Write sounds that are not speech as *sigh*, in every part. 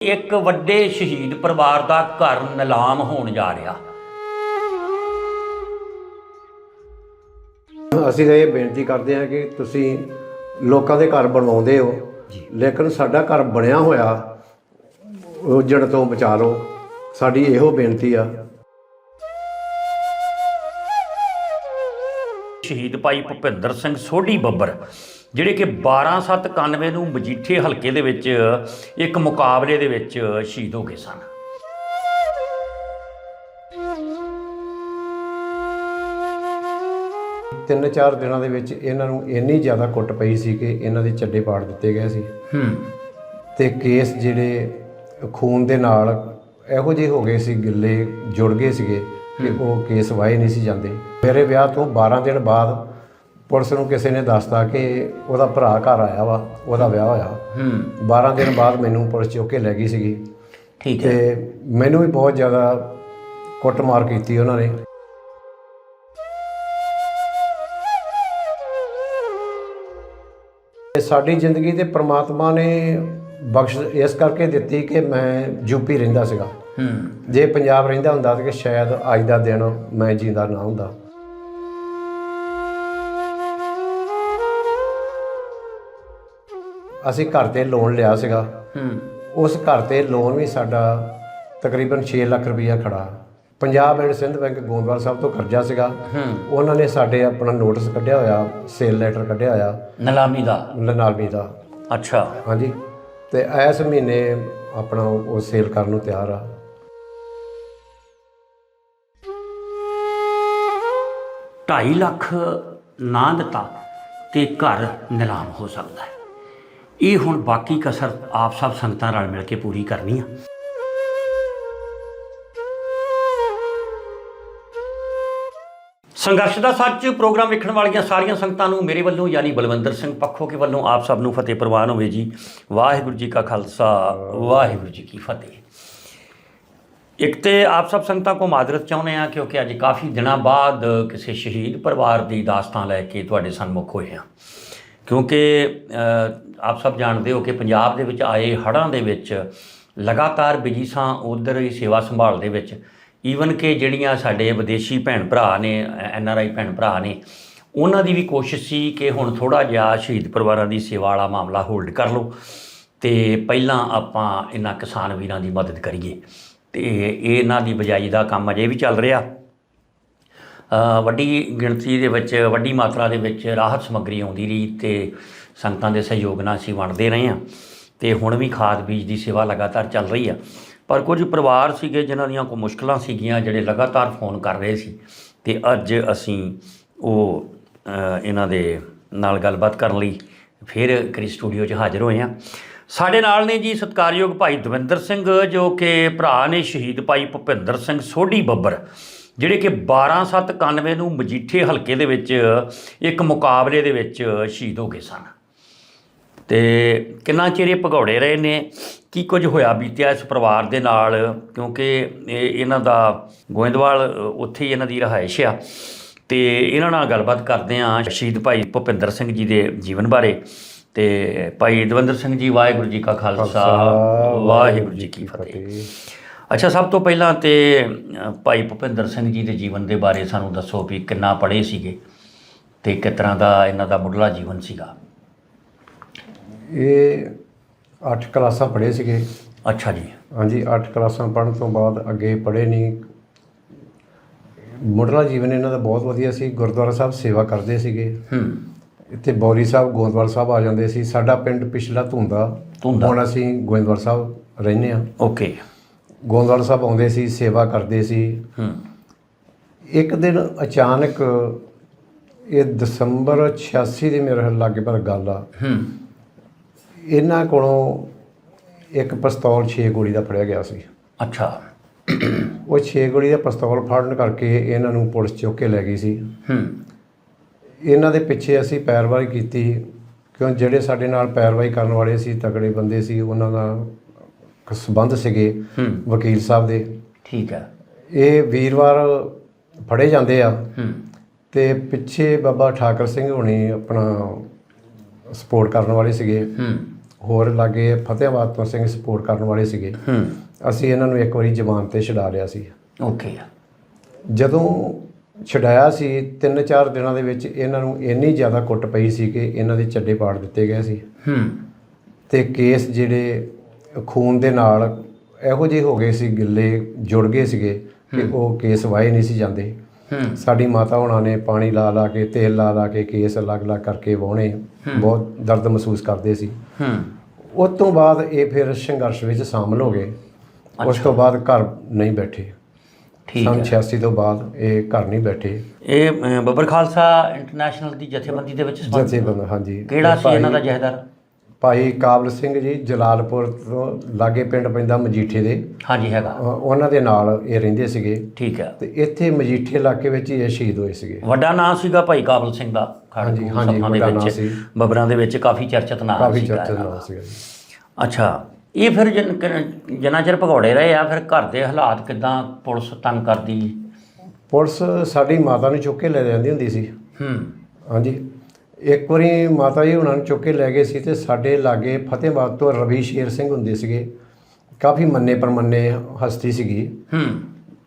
ਇੱਕ ਵੱਡੇ ਸ਼ਹੀਦ ਪਰਿਵਾਰ ਦਾ ਘਰ ਨਿਲਾਮ ਹੋਣ ਜਾ ਰਿਹਾ। ਅਸੀਂ ਤਾਂ ਇਹ ਬੇਨਤੀ ਕਰਦੇ ਹਾਂ ਕਿ ਤੁਸੀਂ ਲੋਕਾਂ ਦੇ ਘਰ ਬਣਵਾਉਂਦੇ ਹੋ। ਲੇਕਿਨ ਸਾਡਾ ਘਰ ਬਣਿਆ ਹੋਇਆ ਉਜੜ ਤੋਂ ਬਚਾ ਲਓ। ਸਾਡੀ ਇਹੋ ਬੇਨਤੀ ਆ। ਸ਼ਹੀਦ ਭਾਈ ਭੁਪਿੰਦਰ ਸਿੰਘ ਸੋਢੀ ਬੱਬਰ ਜਿਹੜੇ ਕਿ 12791 ਨੂੰ ਮਜੀਠੇ ਹਲਕੇ ਦੇ ਵਿੱਚ ਇੱਕ ਮੁਕਾਬਲੇ ਦੇ ਵਿੱਚ ਸ਼ਹੀਦ ਹੋ ਗਏ ਸਨ। ਤਿੰਨ ਚਾਰ ਦਿਨਾਂ ਦੇ ਵਿੱਚ ਇਹਨਾਂ ਨੂੰ ਇੰਨੀ ਜ਼ਿਆਦਾ ਕੁੱਟ ਪਈ ਸੀ ਕਿ ਇਹਨਾਂ ਦੇ ਚੱਡੇ ਪਾੜ ਦਿੱਤੇ ਗਏ ਸੀ। ਹੂੰ। ਤੇ ਕੇਸ ਜਿਹੜੇ ਖੂਨ ਦੇ ਨਾਲ ਇਹੋ ਜਿਹੇ ਹੋ ਗਏ ਸੀ ਗਿੱਲੇ ਜੁੜ ਗਏ ਸੀਗੇ ਕਿ ਉਹ ਕੇਸ ਵਾਏ ਨਹੀਂ ਸੀ ਜਾਂਦੇ। ਮੇਰੇ ਵਿਆਹ ਤੋਂ 12 ਦਿਨ ਬਾਅਦ ਪੁਲਿਸ ਨੂੰ ਕਿਸੇ ਨੇ ਦੱਸਤਾ ਕਿ ਉਹਦਾ ਭਰਾ ਘਰ ਆਇਆ ਵਾ ਉਹਦਾ ਵਿਆਹ ਹੋਇਆ। ਹੂੰ। 12 ਦਿਨ ਬਾਅਦ ਮੈਨੂੰ ਪੁਲਿਸ ਚੁੱਕ ਕੇ ਲੈ ਗਈ ਸੀਗੀ। ਠੀਕ ਹੈ। ਤੇ ਮੈਨੂੰ ਵੀ ਬਹੁਤ ਜ਼ਿਆਦਾ ਕੁੱਟਮਾਰ ਕੀਤੀ ਉਹਨਾਂ ਨੇ। ਤੇ ਸਾਡੀ ਜ਼ਿੰਦਗੀ ਤੇ ਪ੍ਰਮਾਤਮਾ ਨੇ ਬਖਸ਼ ਇਸ ਕਰਕੇ ਦਿੱਤੀ ਕਿ ਮੈਂ ਯੂਪੀ ਰਹਿੰਦਾ ਸੀਗਾ। ਹੂੰ। ਜੇ ਪੰਜਾਬ ਰਹਿੰਦਾ ਹੁੰਦਾ ਤਾਂ ਕਿ ਸ਼ਾਇਦ ਅੱਜ ਦਾ ਦਿਨ ਮੈਂ ਜਿੰਦਾ ਨਾ ਹੁੰਦਾ। ਅਸੀਂ ਘਰ ਤੇ ਲੋਨ ਲਿਆ ਸੀਗਾ। ਹੂੰ। ਉਸ ਘਰ ਤੇ ਲੋਨ ਵੀ ਸਾਡਾ ਤਕਰੀਬਨ 6 ਲੱਖ ਰੁਪਈਆ ਖੜਾ। ਪੰਜਾਬ ਐਂਡ ਸਿੰਧ ਬੈਂਕ ਗੋਂਦਵਾਲ ਸਾਹਿਬ ਤੋਂ ਕਰਜ਼ਾ ਸੀਗਾ। ਹੂੰ। ਉਹਨਾਂ ਨੇ ਸਾਡੇ ਆਪਣਾ ਨੋਟਿਸ ਕੱਢਿਆ ਹੋਇਆ ਸੇਲ ਲੈਟਰ ਕੱਢਿਆ ਹੋਇਆ। ਨਿਲਾਮੀ ਦਾ? ਲਨਾਲਮੀ ਦਾ। ਅੱਛਾ। ਹਾਂਜੀ। ਤੇ ਇਸ ਮਹੀਨੇ ਆਪਣਾ ਉਹ ਸੇਲ ਕਰਨ ਨੂੰ ਤਿਆਰ ਆ। ਢਾਈ ਲੱਖ ਨਾ ਦਿੱਤਾ ਤੇ ਘਰ ਨਿਲਾਮ ਹੋ ਸਕਦਾ ਹੈ। ਇਹ ਹੁਣ ਬਾਕੀ ਕਸਰ ਆਪ ਸਭ ਸੰਗਤਾਂ ਨਾਲ ਮਿਲ ਕੇ ਪੂਰੀ ਕਰਨੀ ਆ। ਸੰਘਰਸ਼ ਦਾ ਸੱਚ, ਪ੍ਰੋਗਰਾਮ ਵੇਖਣ ਵਾਲੀਆਂ ਸਾਰੀਆਂ ਸੰਗਤਾਂ ਨੂੰ ਮੇਰੇ ਵੱਲੋਂ ਯਾਨੀ ਬਲਵੰਦਰ ਸਿੰਘ ਪੱਖੋ ਕੇ ਵੱਲੋਂ ਆਪ ਸਭ ਨੂੰ ਫਤਿਹ ਪ੍ਰਵਾਨ ਹੋਵੇ ਜੀ। ਵਾਹਿਗੁਰੂ ਜੀ ਕਾ ਖਾਲਸਾ, ਵਾਹਿਗੁਰੂ ਜੀ ਕੀ ਫਤਿਹ। ਇੱਕ ਤੇ ਆਪ ਸਭ ਸੰਗਤਾਂ ਕੋ ਮਾਦਰਤ ਚਾਹੁੰਦੇ ਆ ਕਿਉਂਕਿ ਅੱਜ ਕਾਫੀ ਦਿਨਾਂ ਬਾਅਦ ਕਿਸੇ ਸ਼ਹੀਦ ਪਰਿਵਾਰ ਦੀ ਦਾਸਤਾਨ ਲੈ ਕੇ ਤੁਹਾਡੇ ਸਨਮੁਖ ਹੋਏ ਆ ਕਿਉਂਕਿ ਆਪ ਸਭ ਜਾਣਦੇ ਹੋ ਕਿ ਪੰਜਾਬ ਦੇ ਵਿੱਚ ਆਏ ਹੜ੍ਹਾਂ ਦੇ ਵਿੱਚ ਲਗਾਤਾਰ ਬਿਜ਼ੀ ਸਾਂ ਉਧਰ ਹੀ ਸੇਵਾ ਸੰਭਾਲ ਦੇ ਵਿੱਚ। ਈਵਨ ਕਿ ਜਿਹੜੀਆਂ ਸਾਡੇ ਵਿਦੇਸ਼ੀ ਭੈਣ ਭਰਾ ਨੇ, ਐਨ ਆਰ ਆਈ ਭੈਣ ਭਰਾ ਨੇ, ਉਹਨਾਂ ਦੀ ਵੀ ਕੋਸ਼ਿਸ਼ ਸੀ ਕਿ ਹੁਣ ਥੋੜਾ ਜਿਹਾ ਸ਼ਹੀਦ ਪਰਿਵਾਰਾਂ ਦੀ ਸੇਵਾ ਵਾਲਾ ਮਾਮਲਾ ਹੋਲਡ ਕਰ ਲਓ ਤੇ ਪਹਿਲਾਂ ਆਪਾਂ ਇਹਨਾਂ ਕਿਸਾਨ ਵੀਰਾਂ ਦੀ ਮਦਦ ਕਰੀਏ। ਤੇ ਇਹ ਇਹਨਾਂ ਦੀ ਬਜਾਈ ਦਾ ਕੰਮ ਅਜੇ ਵੀ ਚੱਲ ਰਿਹਾ। ਵੱਡੀ ਗਿਣਤੀ ਦੇ ਵਿੱਚ, ਵੱਡੀ ਮਾਤਰਾ ਦੇ ਵਿੱਚ ਰਾਹਤ ਸਮੱਗਰੀ ਆਉਂਦੀ ਰਹੀ ਤੇ ਸੰਗਤਾਂ ਦੇ ਸਹਿਯੋਗ ਨਾਲ ਅਸੀਂ ਵੰਡਦੇ ਰਹੇ ਹਾਂ ਤੇ ਹੁਣ ਵੀ ਖਾਦ ਬੀਜ ਦੀ ਸੇਵਾ ਲਗਾਤਾਰ ਚੱਲ ਰਹੀ ਆ। ਪਰ ਕੁਝ ਪਰਿਵਾਰ ਸੀਗੇ ਜਿਨ੍ਹਾਂ ਦੀਆਂ ਕੋਈ ਮੁਸ਼ਕਲਾਂ ਸੀਗੀਆਂ, ਜਿਹੜੇ ਲਗਾਤਾਰ ਫੋਨ ਕਰ ਰਹੇ ਸੀ ਤੇ ਅੱਜ ਅਸੀਂ ਉਹ ਇਹਨਾਂ ਦੇ ਨਾਲ ਗੱਲਬਾਤ ਕਰਨ ਲਈ ਫਿਰ ਕਰੀ ਸਟੂਡੀਓ 'ਚ ਹਾਜ਼ਰ ਹੋਏ ਹਾਂ। ਸਾਡੇ ਨਾਲ ਨੇ ਜੀ ਸਤਿਕਾਰਯੋਗ ਭਾਈ ਦਵਿੰਦਰ ਸਿੰਘ, ਜੋ ਕਿ ਭਰਾ ਨੇ ਸ਼ਹੀਦ ਭਾਈ ਭੁਪਿੰਦਰ ਸਿੰਘ ਸੋਢੀ ਬੱਬਰ। ਜਿਹੜੇ ਕਿ 12791 ਨੂੰ ਮਜੀਠੇ ਹਲਕੇ ਦੇ ਵਿੱਚ ਇੱਕ ਮੁਕਾਬਲੇ ਦੇ ਵਿੱਚ ਸ਼ਹੀਦ ਹੋ ਗਏ ਸਨ। ਤੇ ਕਿੰਨਾ ਚਿਰ ਇਹ ਭਗੌੜੇ ਰਹੇ ਨੇ? ਕੀ ਕੁਝ ਹੋਇਆ ਬੀਤਿਆ ਇਸ ਪਰਿਵਾਰ ਦੇ ਨਾਲ? ਕਿਉਂਕਿ ਇਹ ਇਹਨਾਂ ਦਾ ਗੋਇੰਦਵਾਲ ਉੱਥੇ ਹੀ ਇਹਨਾਂ ਦੀ ਰਹਾਇਸ਼ ਆ। ਤੇ ਇਹਨਾਂ ਨਾਲ ਗੱਲਬਾਤ ਕਰਦੇ ਹਾਂ ਸ਼ਹੀਦ ਭਾਈ ਭੁਪਿੰਦਰ ਸਿੰਘ ਜੀ ਦੇ ਜੀਵਨ ਬਾਰੇ। ਤੇ ਭਾਈ ਦਵਿੰਦਰ ਸਿੰਘ ਜੀ ਵਾਹਿਗੁਰੂ ਜੀ ਕਾ ਖਾਲਸਾ ਵਾਹਿਗੁਰੂ ਜੀ ਕੀ ਫਤਿਹ। ਅੱਛਾ ਸਭ ਤੋਂ ਪਹਿਲਾਂ ਤੇ ਭਾਈ ਭੁਪਿੰਦਰ ਸਿੰਘ ਜੀ ਦੇ ਜੀਵਨ ਦੇ ਬਾਰੇ ਸਾਨੂੰ ਦੱਸੋ ਵੀ ਕਿੰਨਾ ਪੜ੍ਹੇ ਸੀਗੇ ਤੇ ਕਿਸ ਤਰ੍ਹਾਂ ਦਾ ਇਹਨਾਂ ਦਾ ਮੁੱਢਲਾ ਜੀਵਨ ਸੀਗਾ? ਇਹ 8 ਕਲਾਸਾਂ ਪੜ੍ਹੇ ਸੀਗੇ। ਅੱਛਾ ਜੀ। ਹਾਂਜੀ 8 ਕਲਾਸਾਂ ਪੜ੍ਹਨ ਤੋਂ ਬਾਅਦ ਅੱਗੇ ਪੜ੍ਹੇ ਨਹੀਂ। ਮੁੱਢਲਾ ਜੀਵਨ ਇਹਨਾਂ ਦਾ ਬਹੁਤ ਵਧੀਆ ਸੀ। ਗੁਰਦੁਆਰਾ ਸਾਹਿਬ ਸੇਵਾ ਕਰਦੇ ਸੀਗੇ। ਹੂੰ। ਇੱਥੇ ਬੌਰੀ ਸਾਹਿਬ ਗੋਇੰਦਵਾਲ ਸਾਹਿਬ ਆ ਜਾਂਦੇ ਸੀ। ਸਾਡਾ ਪਿੰਡ ਪਿਛਲਾ ਧੁੰਦਾ। ਧੁੰਦਾ। ਹੁਣ ਅਸੀਂ ਗੋਇੰਦਵਾਲ ਸਾਹਿਬ ਰਹਿੰਦੇ ਆ ਓਕੇ। ਗੋਇੰਦਵਾਲ ਸਾਹਿਬ ਆਉਂਦੇ ਸੀ ਸੇਵਾ ਕਰਦੇ ਸੀ। ਹੂੰ। ਇੱਕ ਦਿਨ ਅਚਾਨਕ ਇਹ ਦਸੰਬਰ 86 ਦੀ ਮੇਰੇ ਲਾਗੇ ਪਰ ਗੱਲ ਆ। ਹੂੰ। ਇਹਨਾਂ ਕੋਲੋਂ ਇੱਕ ਪਿਸਤੌਲ 6 ਗੋਲੀ ਦਾ ਫੜਿਆ ਗਿਆ ਸੀ। ਅੱਛਾ। ਉਹ 6 ਗੋਲੀ ਦਾ ਪਿਸਤੌਲ ਫੜਨ ਕਰਕੇ ਇਹਨਾਂ ਨੂੰ ਪੁਲਿਸ ਚੁੱਕ ਕੇ ਲੈ ਗਈ ਸੀ। ਹੂੰ। ਇਹਨਾਂ ਦੇ ਪਿੱਛੇ ਅਸੀਂ ਪੈਰਵਾਈ ਕੀਤੀ ਕਿਉਂ ਜਿਹੜੇ ਸਾਡੇ ਨਾਲ ਪੈਰਵਾਈ ਕਰਨ ਵਾਲੇ ਸੀ ਤਕੜੇ ਬੰਦੇ ਸੀ ਉਹਨਾਂ ਦਾ ਸੰਬੰਧ ਸੀਗੇ ਹੂੰ। ਵਕੀਲ ਸਾਹਿਬ ਦੇ। ਠੀਕ ਹੈ। ਇਹ ਵੀਰਵਾਰ ਫੜੇ ਜਾਂਦੇ ਆ। ਹੂੰ। ਤੇ ਪਿੱਛੇ ਬਾਬਾ ਠਾਕਰ ਸਿੰਘ ਹੋਣੀ ਆਪਣਾ ਸਪੋਰਟ ਕਰਨ ਵਾਲੇ ਸੀਗੇ। ਹੂੰ। ਹੋਰ ਲਾਗੇ ਫਤਿਹਾਬਾਦ ਤੋਂ ਸਿੰਘ ਸਪੋਰਟ ਕਰਨ ਵਾਲੇ ਸੀਗੇ। ਹੂੰ। ਅਸੀਂ ਇਹਨਾਂ ਨੂੰ ਇੱਕ ਵਾਰੀ ਜ਼ਮਾਨ ਤੇ ਛਡਾ ਲਿਆ ਸੀ। ਓਕੇ। ਜਦੋਂ ਛਡਾਇਆ ਸੀ 3-4 ਦਿਨਾਂ ਦੇ ਵਿੱਚ ਇਹਨਾਂ ਨੂੰ ਇੰਨੀ ਜ਼ਿਆਦਾ ਕੁੱਟ ਪਈ ਸੀ ਕਿ ਇਹਨਾਂ ਦੇ ਚੱਡੇ ਪਾੜ ਦਿੱਤੇ ਗਏ ਸੀ। ਹੂੰ। ਤੇ ਕੇਸ ਜਿਹੜੇ ਖੂਨ ਦੇ ਨਾਲ ਇਹੋ ਜਿਹੇ ਹੋ ਗਏ ਸੀ ਗਿੱਲੇ ਜੁੜ ਗਏ ਸੀਗੇ ਕਿ ਉਹ ਕੇਸ ਵਾਏ ਨਹੀਂ ਸੀ ਜਾਂਦੇ। ਸਾਡੀ ਮਾਤਾ ਹੋਣਾ ਨੇ ਪਾਣੀ ਲਾ ਲਾ ਕੇ ਤੇਲ ਲਾ ਲਾ ਕੇ ਕੇਸ ਅਲੱਗ-ਅਲੱਗ ਕਰਕੇ ਵਾਹੁਣੇ ਬਹੁਤ ਦਰਦ ਮਹਿਸੂਸ ਕਰਦੇ ਸੀ। ਹੂੰ। ਉਸ ਤੋਂ ਬਾਅਦ ਇਹ ਫਿਰ ਸੰਘਰਸ਼ ਵਿੱਚ ਸ਼ਾਮਲ ਹੋ ਗਏ। ਉਸ ਤੋਂ ਬਾਅਦ ਘਰ ਨਹੀਂ ਬੈਠੇ। ਠੀਕ ਹੈ। 86 ਤੋਂ ਬਾਅਦ ਇਹ ਘਰ ਨਹੀਂ ਬੈਠੇ। ਇਹ ਬੱਬਰ ਖਾਲਸਾ ਇੰਟਰਨੈਸ਼ਨਲ ਦੀ ਜਥੇਬੰਦੀ ਦੇ ਵਿੱਚ ਜਥੇਬੰਦ ਹਾਂਜੀ। ਕਿਹੜਾ ਸੀ ਇਹਨਾਂ ਦਾ ਜਹੇਦਾਰ? ਭਾਈ ਕਾਬਲ ਸਿੰਘ ਜੀ ਜਲਾਲਪੁਰ ਤੋਂ ਲਾਗੇ ਪਿੰਡ ਪੈਂਦਾ ਮਜੀਠੇ ਦੇ। ਹਾਂਜੀ ਹੈਗਾ। ਅ, ਉਹਨਾਂ ਦੇ ਨਾਲ ਇਹ ਰਹਿੰਦੇ ਸੀਗੇ। ਠੀਕ ਹੈ। ਤੇ ਇੱਥੇ ਮਜੀਠੇ ਇਲਾਕੇ ਵਿੱਚ ਹੀ ਇਹ ਸ਼ਹੀਦ ਹੋਏ ਸੀਗੇ। ਵੱਡਾ ਨਾਂ ਸੀਗਾ ਭਾਈ ਕਾਬਲ ਸਿੰਘ ਦਾ ਹਾਂਜੀ, ਹਾਂਜੀ, ਸਭਾ ਦੇ ਵੱਡਾ ਨਾਂ ਵਿੱਚ ਸੀ। ਬੱਬਰਾਂ ਦੇ ਵਿੱਚ ਕਾਫੀ ਚਰਚਿਤ ਨਾਂ ਕਾਫੀ ਸੀਗਾ ਚਰਚਾ ਇਹਨਾਂ ਦਾ ਦਾ। ਸੀਗਾ ਜੀ। ਅੱਛਾ ਇਹ ਫਿਰ ਜਨ- ਕ- ਜਿੰਨਾ ਚਿਰ ਭਗੌੜੇ ਰਹੇ ਆ ਫਿਰ ਘਰ ਦੇ ਹਾਲਾਤ ਕਿਦਾਂ ਪੁਲਿਸ ਤੰਗ ਕਰਦੀ? ਪੁਲਿਸ ਸਾਡੀ ਮਾਤਾ ਨੂੰ ਚੁੱਕ ਕੇ ਲੈ ਜਾਂਦੀ ਹੁੰਦੀ ਸੀ। ਹੂੰ। ਹਾਂਜੀ। ਇੱਕ ਵਾਰੀ ਮਾਤਾ ਜੀ ਉਹਨਾਂ ਨੂੰ ਚੁੱਕ ਕੇ ਲੈ ਗਏ ਸੀ ਤੇ ਸਾਡੇ ਲਾਗੇ ਫਤਿਹਬਾਦ ਤੋਂ ਰਵੀ ਸ਼ੇਰ ਸਿੰਘ ਹੁੰਦੇ ਸੀਗੇ। ਕਾਫੀ ਮੰਨੇ ਪਰਮੰਨੇ ਹਸਤੀ ਸੀਗੀ। ਹੂੰ।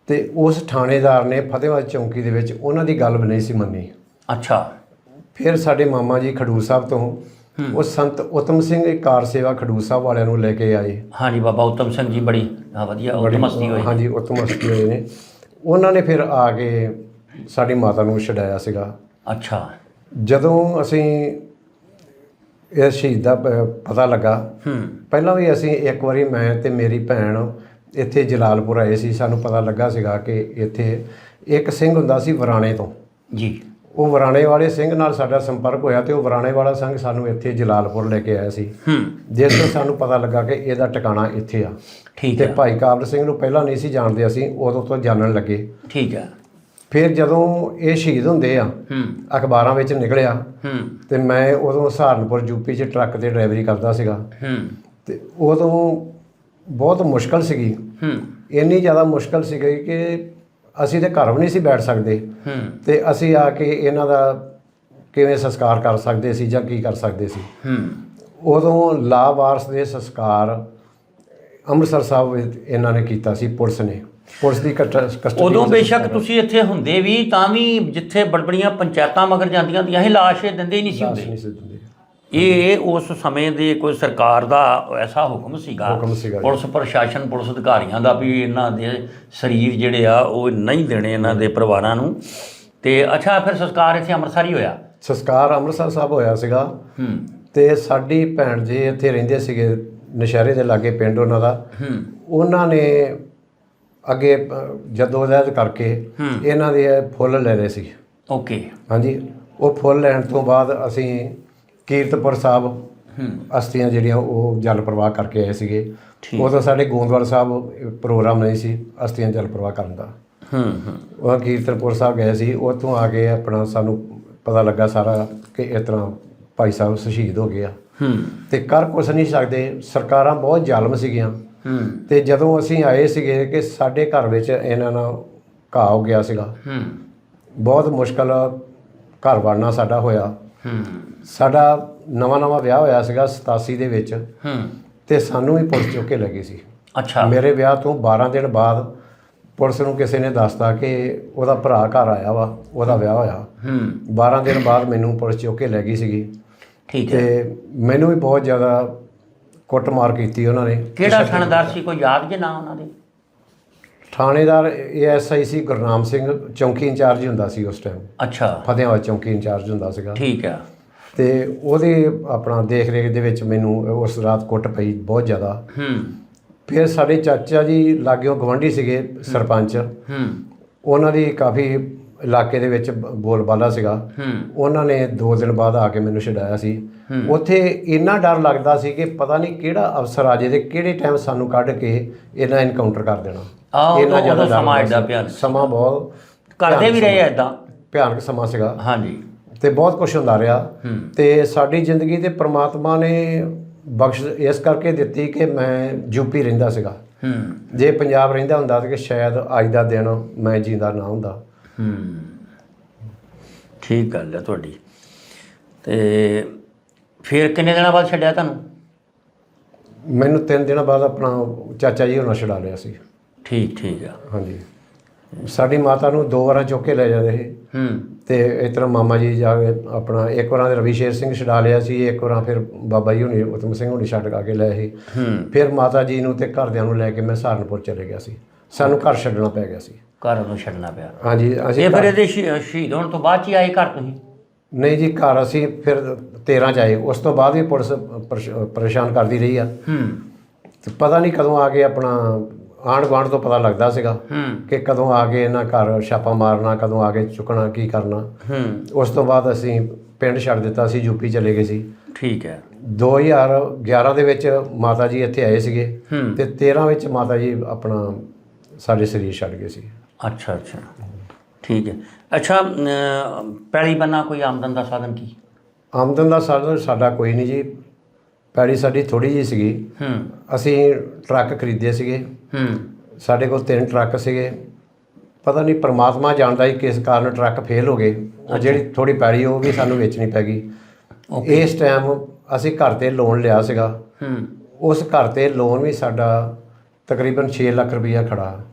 ਤੇ ਉਸ ਥਾਣੇਦਾਰ ਨੇ ਫਤਿਹਬਾਦ ਚੌਂਕੀ ਦੇ ਵਿੱਚ ਉਹਨਾਂ ਦੀ ਗੱਲ ਨਹੀਂ ਸੀ ਮੰਨੀ। ਅੱਛਾ। ਫਿਰ ਸਾਡੇ ਮਾਮਾ ਜੀ ਖਡੂਰ ਸਾਹਿਬ ਤੋਂ ਉਹ ਸੰਤ ਉਤਮ ਸਿੰਘ ਇਹ ਕਾਰ ਸੇਵਾ ਖਡੂਰ ਸਾਹਿਬ ਵਾਲਿਆਂ ਨੂੰ ਲੈ ਕੇ ਆਏ। ਹਾਂਜੀ ਬਾਬਾ ਉਤਮ ਸਿੰਘ ਜੀ ਬੜੀ ਵਧੀਆ ਉਤਮਸਤੀ ਹੋਈ ਹਾਂਜੀ ਉਤਮ ਹਸਤੀ ਹੋਏ ਨੇ। ਉਹਨਾਂ ਨੇ ਫਿਰ ਆ ਕੇ ਸਾਡੀ ਮਾਤਾ ਨੂੰ ਛਡਾਇਆ ਸੀਗਾ। ਅੱਛਾ। ਜਦੋਂ ਅਸੀਂ ਇਹ ਸ਼ਹੀਦ ਦਾ ਪ- ਪਤਾ ਲੱਗਾ ਪਹਿਲਾਂ ਵੀ ਅਸੀਂ ਇੱਕ ਵਾਰੀ ਮੈਂ ਤੇ ਮੇਰੀ ਭੈਣ ਇੱਥੇ ਜਲਾਲਪੁਰ ਆਏ ਸੀ ਸਾਨੂੰ ਪਤਾ ਲੱਗਾ ਸੀਗਾ ਕਿ ਇੱਥੇ ਇੱਕ ਸਿੰਘ ਹੁੰਦਾ ਸੀ ਵਰਾਣੇ ਤੋਂ। ਜੀ। ਉਹ ਵਰਾਣੇ ਵਾਲੇ ਸਿੰਘ ਨਾਲ ਸਾਡਾ ਸੰਪਰਕ ਹੋਇਆ ਤੇ ਉਹ ਵਰਾਣੇ ਵਾਲਾ ਸਿੰਘ ਸਾਨੂੰ ਇੱਥੇ ਜਲਾਲਪੁਰ ਲੈ ਕੇ ਆਇਆ ਸੀ। ਹੂੰ। ਜਿਸ ਤੋਂ ਸਾਨੂੰ ਪਤਾ ਲੱਗਾ ਕਿ ਇਹਦਾ ਟਿਕਾਣਾ ਇੱਥੇ ਆ। ਠੀਕ ਤੇ ਹੈ ਭਾਈ ਕਾਬਲ ਸਿੰਘ ਨੂੰ ਪਹਿਲਾਂ ਨਹੀਂ ਸੀ ਜਾਣਦੇ ਅਸੀਂ ਉਦੋਂ ਤੋਂ ਜਾਣਨ ਲੱਗੇ। ਠੀਕ ਹੈ ਫਿਰ ਜਦੋਂ ਇਹ ਸ਼ਹੀਦ ਹੁੰਦੇ ਆ ਹੂੰ। ਅਖਬਾਰਾਂ ਵਿੱਚ ਨਿਕਲਿਆ ਹੂੰ। ਤੇ ਮੈਂ ਉਦੋਂ ਸਹਾਰਨਪੁਰ ਯੂਪੀ 'ਚ ਟਰੱਕ ਤੇ ਡਰਾਈਵਰੀ ਕਰਦਾ ਸੀਗਾ। ਹੂੰ। ਤੇ ਉਦੋਂ ਬਹੁਤ ਮੁਸ਼ਕਲ ਸੀਗੀ। ਹੂੰ। ਇੰਨੀ ਜ਼ਿਆਦਾ ਮੁਸ਼ਕਲ ਸੀਗੀ ਕਿ ਅਸੀਂ ਤੇ ਘਰ ਵੀ ਨਹੀਂ ਸੀ ਬੈਠ ਸਕਦੇ। ਹੂੰ। ਤੇ ਅਸੀਂ ਆ ਕੇ ਇਹਨਾਂ ਦਾ ਕਿਵੇਂ ਸੰਸਕਾਰ ਕਰ ਸਕਦੇ ਸੀ ਜਾਂ ਕੀ ਕਰ ਸਕਦੇ ਸੀ। ਹੂੰ। ਉਦੋਂ ਲਾਵਾਰਸ ਦੇ ਸੰਸਕਾਰ ਅੰਮ੍ਰਿਤਸਰ ਸਾਹਿਬ ਵਿੱਚ ਇਹਨਾਂ ਨੇ ਕੀਤਾ ਸੀ ਪੁਲਿਸ ਨੇ। ਪੁਲਿਸ ਦੀ ਕਸਟਡੀ ਉਦੋਂ ਬੇਸ਼ੱਕ ਤੁਸੀਂ ਇੱਥੇ ਹੁੰਦੇ ਵੀ ਤਾਂ ਵੀ ਜਿੱਥੇ ਬੜਬੜੀਆਂ ਪੰਚਾਇਤਾਂ ਮਗਰ ਜਾਂਦੀਆਂ ਹੁੰਦੀਆਂ ਸੀ ਲਾਸ਼ ਇਹ ਦਿੰਦੇ ਹੀ ਨਹੀਂ ਸੀ ਹੁੰਦੇ। ਇਹ ਉਸ ਸਮੇਂ ਦੇ ਕੋਈ ਸਰਕਾਰ ਦਾ ਐਸਾ ਹੁਕਮ ਸੀਗਾ। ਪੁਲਿਸ ਪ੍ਰਸ਼ਾਸਨ ਪੁਲਿਸ ਅਧਿਕਾਰੀਆਂ ਦਾ ਵੀ ਇਹਨਾਂ ਦੇ ਸਰੀਰ ਜਿਹੜੇ ਆ ਉਹ ਨਹੀਂ ਦੇਣੇ ਇਹਨਾਂ ਦੇ ਪਰਿਵਾਰਾਂ ਨੂੰ। ਤੇ ਅੱਛਾ ਫਿਰ ਸੰਸਕਾਰ ਇੱਥੇ ਅੰਮ੍ਰਿਤਸਰ ਹੀ ਹੋਇਆ? ਸੰਸਕਾਰ ਅੰਮ੍ਰਿਤਸਰ ਸਾਹਿਬ ਹੋਇਆ ਸੀਗਾ। ਹੂੰ। ਤੇ ਸਾਡੀ ਭੈਣ ਜੀ ਇੱਥੇ ਰਹਿੰਦੇ ਸੀਗੇ ਨਸ਼ਹਿਰੇ ਦੇ ਲਾਗੇ ਪਿੰਡ ਉਹਨਾਂ ਦਾ। ਹੂੰ। ਉਹਨਾਂ ਨੇ ਅੱਗੇ ਜਦੋਜਹਿਦ ਕਰਕੇ ਇਹਨਾਂ ਦੇ ਫੁੱਲ ਲੈ ਲਏ ਸੀ। ਓਕੇ। ਹਾਂਜੀ। ਉਹ ਫੁੱਲ ਲੈਣ ਤੋਂ ਬਾਅਦ ਅਸੀਂ ਕੀਰਤਪੁਰ ਸਾਹਿਬ ਹੂੰ। ਅਸਥੀਆਂ ਜਿਹੜੀਆਂ ਉਹ ਜਲ ਪ੍ਰਵਾਹ ਕਰਕੇ ਆਏ ਸੀਗੇ। ਠੀਕ। ਉਦੋਂ ਸਾਡੇ ਗੋਂਦਵਾਲ ਸਾਹਿਬ ਪ੍ਰੋਗਰਾਮ ਨਹੀਂ ਸੀ ਅਸਥੀਆਂ ਜਲ ਪ੍ਰਵਾਹ ਕਰਨ ਦਾ। ਹੂੰ ਹੂੰ। ਉਹ ਕੀਰਤਪੁਰ ਸਾਹਿਬ ਗਏ ਸੀ। ਉੱਥੋਂ ਆ ਕੇ ਆਪਣਾ ਸਾਨੂੰ ਪਤਾ ਲੱਗਾ ਸਾਰਾ ਕਿ ਇਸ ਤਰ੍ਹਾਂ ਭਾਈ ਸਾਹਿਬ ਸ਼ਹੀਦ ਹੋ ਗਏ ਆ। ਹੂੰ। ਤੇ ਕਰ ਕੁਛ ਨਹੀਂ ਸਕਦੇ। ਸਰਕਾਰਾਂ ਬਹੁਤ ਜ਼ਾਲਮ ਸੀਗੀਆਂ। ਤੇ ਜਦੋਂ ਅਸੀਂ ਆਏ ਸੀਗੇ ਕਿ ਸਾਡੇ ਘਰ ਵਿੱਚ ਇਹਨਾਂ ਨਾਲ ਘਾਹ ਹੋ ਗਿਆ ਸੀਗਾ। ਹੂੰ। ਬਹੁਤ ਮੁਸ਼ਕਲ ਘਰ ਵੜਨਾ ਸਾਡਾ ਹੋਇਆ। ਹੂੰ। ਸਾਡਾ ਨਵਾਂ ਨਵਾਂ ਵਿਆਹ ਹੋਇਆ ਸੀਗਾ 87 ਦੇ ਵਿੱਚ। ਹੂੰ। ਤੇ ਸਾਨੂੰ ਵੀ ਪੁਲਿਸ ਚੁੱਕ ਲੱਗੀ ਸੀ। ਅੱਛਾ। ਮੇਰੇ ਵਿਆਹ ਤੋਂ 12 ਦਿਨ ਬਾਅਦ ਪੁਲਿਸ ਨੂੰ ਕਿਸੇ ਨੇ ਦੱਸਤਾ ਕਿ ਉਹਦਾ ਭਰਾ ਘਰ ਆਇਆ ਵਾ ਉਹਦਾ ਵਿਆਹ ਹੋਇਆ। ਹੂੰ। 12 ਦਿਨ ਬਾਅਦ ਮੈਨੂੰ ਪੁਲਿਸ ਚੁੱਕ ਕੇ ਲੈ ਗਈ ਸੀਗੀ। ਠੀਕ ਹੈ। ਤੇ ਮੈਨੂੰ ਵੀ ਬਹੁਤ ਜ਼ਿਆਦਾ ਕੁੱਟਮਾਰ ਕੀਤੀ ਉਹਨਾਂ ਨੇ। ਕਿਹੜਾ ਥਾਣੇਦਾਰ ਸੀ? ਕੋਈ ਯਾਦ ਜੇ ਨਾ ਉਹਨਾਂ ਦੇ? ਥਾਣੇਦਾਰ ਏਐਸਆਈ ਸੀ ਗੁਰਨਾਮ ਸਿੰਘ ਚੌਂਕੀ ਇੰਚਾਰਜ ਹੁੰਦਾ ਸੀ ਉਸ ਟਾਈਮ ਅੱਛਾ। ਫਤਿਆਬਾਦ ਚੌਂਕੀ ਇੰਚਾਰਜ ਹੁੰਦਾ ਸੀਗਾ। ਠੀਕ ਹੈ ਤੇ ਉਹਦੇ ਆਪਣਾ ਦੇਖ ਰੇਖ ਦੇ ਵਿੱਚ ਮੈਨੂੰ ਉਸ ਰਾਤ ਕੁੱਟ ਪਈ ਬਹੁਤ ਜ਼ਿਆਦਾ। ਹੂੰ। ਫਿਰ ਸਾਡੇ ਚਾਚਾ ਜੀ ਲਾਗਿਓ ਗਵੰਡੀ ਸੀਗੇ ਸਰਪੰਚ। ਹੂੰ। ਉਹਨਾਂ ਦੀ ਕਾਫੀ ਇਲਾਕੇ ਦੇ ਵਿੱਚ ਬੋਲਬਾਲਾ ਸੀਗਾ। ਉਹਨਾਂ ਨੇ 2 ਦਿਨ ਬਾਅਦ ਆ ਕੇ ਮੈਨੂੰ ਛਡਾਇਆ ਸੀ। ਉੱਥੇ ਇੰਨਾ ਡਰ ਲੱਗਦਾ ਸੀ ਕਿ ਪਤਾ ਨਹੀਂ ਕਿਹੜਾ ਅਫਸਰ ਆ ਜੇ ਤੇ ਕਿਹੜੇ ਟਾਈਮ ਸਾਨੂੰ ਕੱਢ ਕੇ ਇਹਨਾਂ ਐਨਕਾਊਂਟਰ ਕਰ ਦੇਣਾ। ਇੰਨਾ ਜ਼ਿਆਦਾ ਸਮਾਂ ਐਡਾ। ਭਿਆਨਕ ਸਮਾਂ ਬਹੁਤ ਕਰਦੇ ਵੀ ਰਹੇ ਐਦਾਂ ਭਿਆਨਕ ਸਮਾਂ ਸੀਗਾ। ਹਾਂਜੀ। ਤੇ ਬਹੁਤ ਕੁਝ ਹੁੰਦਾ ਰਿਹਾ। ਤੇ ਸਾਡੀ ਜ਼ਿੰਦਗੀ ਤੇ ਪ੍ਰਮਾਤਮਾ ਨੇ ਬਖਸ਼ ਇਸ ਕਰਕੇ ਦਿੱਤੀ ਕਿ ਮੈਂ ਯੂਪੀ ਰਹਿੰਦਾ ਸੀਗਾ। ਜੇ ਪੰਜਾਬ ਰਹਿੰਦਾ ਹੁੰਦਾ ਤਾਂ ਕਿ ਸ਼ਾਇਦ ਅੱਜ ਦਾ ਦਿਨ ਮੈਂ ਜਿੰਦਾ ਨਾ ਹੁੰਦਾ। ਹੂੰ। ਠੀਕ ਗੱਲ ਹੈ ਤੁਹਾਡੀ। ਤੇ ਫਿਰ ਕਿੰਨੇ ਦਿਨਾਂ ਬਾਅਦ ਛੱਡਿਆ ਤੁਹਾਨੂੰ? ਮੈਨੂੰ ਤਿੰਨ ਦਿਨਾਂ ਬਾਅਦ ਆਪਣਾ ਚਾਚਾ ਜੀ ਹੋਣਾ ਛਡਾ ਲਿਆ ਸੀ। ਠੀਕ ਠੀਕ ਆ। ਹਾਂਜੀ। ਸਾਡੀ ਮਾਤਾ ਨੂੰ ਦੋ ਵਾਰਾਂ ਚੁੱਕ ਕੇ ਲੈ ਜਾਂਦੇ ਸੀ। ਹੂੰ। ਤੇ ਇਸ ਤਰ੍ਹਾਂ ਮਾਮਾ ਜੀ ਜਾ ਕੇ ਆਪਣਾ ਇੱਕ ਵਾਰਾਂ ਦੇ ਰਵੀ ਸ਼ੇਰ ਸਿੰਘ ਛਡਾ ਲਿਆ ਸੀ ਇੱਕ ਵਾਰਾਂ ਫਿਰ ਬਾਬਾ ਜੀ ਹੁਣੀ ਉਤਮ ਸਿੰਘ ਹੁਣੀ ਛੱਡ ਕਾ ਲਏ ਸੀ। ਹੂੰ। ਫਿਰ ਮਾਤਾ ਜੀ ਨੂੰ ਤੇ ਘਰਦਿਆਂ ਨੂੰ ਲੈ ਕੇ ਮੈਂ ਸਹਾਰਨਪੁਰ ਚਲੇ ਗਿਆ ਸੀ। ਸਾਨੂੰ ਘਰ ਛੱਡਣਾ ਪੈ ਗਿਆ ਸੀ। ਘਰ ਨੂੰ ਛੱਡਣਾ ਪਿਆ। ਹਾਂਜੀ ਅਸੀਂ ਇਹ ਫਿਰ ਇਹਦੇ ਸ਼ਹੀ- ਸ਼ਹੀਦ ਹੋਣ ਤੋਂ ਬਾਅਦ ਚ ਹੀ ਆਏ ਘਰ ਤੁਸੀਂ? ਨਹੀਂ ਜੀ ਘਰ ਅਸੀਂ ਫਿਰ 13 ਚ ਆਏ। ਉਸ ਤੋਂ ਬਾਅਦ ਵੀ ਪੁਲਿਸ ਪਰੇਸ਼- ਪਰੇਸ਼ਾਨ ਕਰਦੀ ਰਹੀ ਆ। ਹੂੰ। ਤੇ ਪਤਾ ਨਹੀਂ ਕਦੋਂ ਆ ਕੇ ਆਪਣਾ ਆਂਢ ਗੁਆਂਢ ਤੋਂ ਪਤਾ ਲੱਗਦਾ ਸੀਗਾ ਹੂੰ। ਕਿ ਕਦੋਂ ਆ ਕੇ ਇਹਨਾਂ ਘਰ ਛਾਪਾ ਮਾਰਨਾ ਕਦੋਂ ਆ ਕੇ ਚੁੱਕਣਾ ਕੀ ਕਰਨਾ। ਹੂੰ। ਉਸ ਤੋਂ ਬਾਅਦ ਅਸੀਂ ਪਿੰਡ ਛੱਡ ਦਿੱਤਾ ਸੀ ਯੂਪੀ ਚਲੇ ਗਏ ਸੀ। ਠੀਕ ਹੈ। 2011 ਦੇ ਵਿੱਚ ਮਾਤਾ ਜੀ ਇੱਥੇ ਆਏ ਸੀਗੇ ਹੂੰ। ਤੇ 13 ਵਿੱਚ ਮਾਤਾ ਜੀ ਆਪਣਾ ਸਾਡੇ ਸਰੀਰ ਛੱਡ ਗਏ ਸੀ। ਅੱਛਾ ਅੱਛਾ। ਠੀਕ ਹੈ। ਅੱਛਾ ਪੈਲੀ ਬੰਨਾ ਕੋਈ ਆਮਦਨ ਦਾ ਸਾਧਨ ਕੀ? ਆਮਦਨ ਦਾ ਸਾਧਨ ਸਾਡਾ ਕੋਈ ਨਹੀਂ ਜੀ। ਪੈੜੀ ਸਾਡੀ ਥੋੜੀ ਜੀ ਸੀਗੀ। ਹੂੰ। ਅਸੀਂ ਟਰੱਕ ਖਰੀਦੇ ਸੀਗੇ। ਹੂੰ। ਸਾਡੇ ਕੋਲ ਤਿੰਨ ਟਰੱਕ ਸੀਗੇ। ਪਤਾ ਨਹੀਂ ਪ੍ਰਮਾਤਮਾ ਜਾਣਦਾ ਹੀ ਕਿਸ ਕਾਰਨ ਟਰੱਕ ਫੇਲ ਹੋ ਗਏ। ਉਹ ਜਿਹੜੀ ਥੋੜੀ ਪੈੜੀ ਉਹ ਵੀ ਸਾਨੂੰ ਵੇਚਣੀ ਪੈ ਗਈ। ਇਸ ਟਾਈਮ ਅਸੀਂ ਘਰ ਤੇ ਲੋਨ ਲਿਆ ਸੀਗਾ। ਹੂੰ। ਉਸ ਘਰ ਤੇ ਲੋਨ ਵੀ ਸਾਡਾ ਤਕਰੀਬਨ 6 ਲੱਖ ਰੁਪਈਆ ਖੜਾ।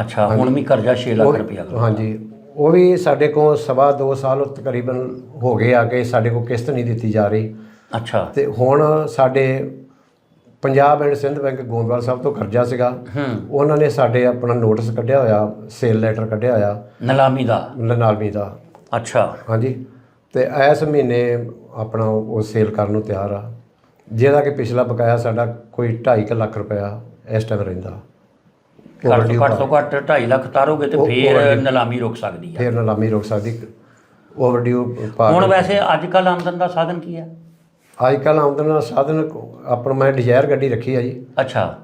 ਅੱਛਾ ਹੁਣ ਵੀ ਕਰਜ਼ਾ 6 ਲੱਖ ਰੁਪਇਆ ਹਾਂਜੀ ਉਹ ਵੀ ਸਾਡੇ ਕੋਲ ਸਵਾ 2 ਸਾਲ ਤਕਰੀਬਨ ਹੋ ਗਏ ਆ ਕਿ ਸਾਡੇ ਕੋਲ ਕਿਸ਼ਤ ਨਹੀਂ ਦਿੱਤੀ ਜਾ ਰਹੀ। ਅੱਛਾ। ਤੇ ਹੁਣ ਸਾਡੇ ਪੰਜਾਬ ਐਂਡ ਸਿੰਧ ਬੈਂਕ ਗੋਂਦਵਾਲ ਸਾਹਿਬ ਤੋਂ ਕਰਜ਼ਾ ਸੀਗਾ। ਹੂੰ। ਉਹਨਾਂ ਨੇ ਸਾਡੇ ਆਪਣਾ ਨੋਟਿਸ ਕੱਢਿਆ ਹੋਇਆ ਸੇਲ ਲੈਟਰ ਕੱਢਿਆ ਹੋਇਆ। ਨਿਲਾਮੀ ਦਾ? ਲਨਾਲਮੀ ਦਾ। ਅੱਛਾ। ਹਾਂਜੀ। ਤੇ ਇਸ ਮਹੀਨੇ ਆਪਣਾ ਉਹ ਸੇਲ ਕਰਨ ਨੂੰ ਤਿਆਰ ਆ। ਜਿਹਦਾ ਕਿ ਪਿਛਲਾ ਬਕਾਇਆ ਸਾਡਾ ਕੋਈ 2.5 ਲੱਖ ਰੁਪਇਆ ਇਸ ਟਾਈਮ ਰਹਿੰਦਾ। ਘੱਟ ਤੋਂ ਘੱਟ ਤੋਂ ਘੱਟ 2.5 ਲੱਖ ਤਾਰੋਗੇ ਤੇ ਫੇਰ ਨਿਲਾਮੀ ਰੁਕ ਸਕਦੀ ਹੈ ਫਿਰ ਨਿਲਾਮੀ ਰੁਕ ਸਕਦੀ। ਓਵਰਡਿਊ ਹੁਣ ਵੈਸੇ ਅੱਜ ਕੱਲ ਆਮਦਨ ਦਾ ਸਾਧਨ ਕੀ ਹੈ ਅੱਜ ਕੱਲ ਆਮਦਨ ਦਾ ਸਾਧਨ ਆਪਣਾ ਮੈਂ ਡਿਜ਼ਾਇਰ ਗੱਡੀ ਰੱਖੀ ਆ ਜੀ। ਅੱਛਾ।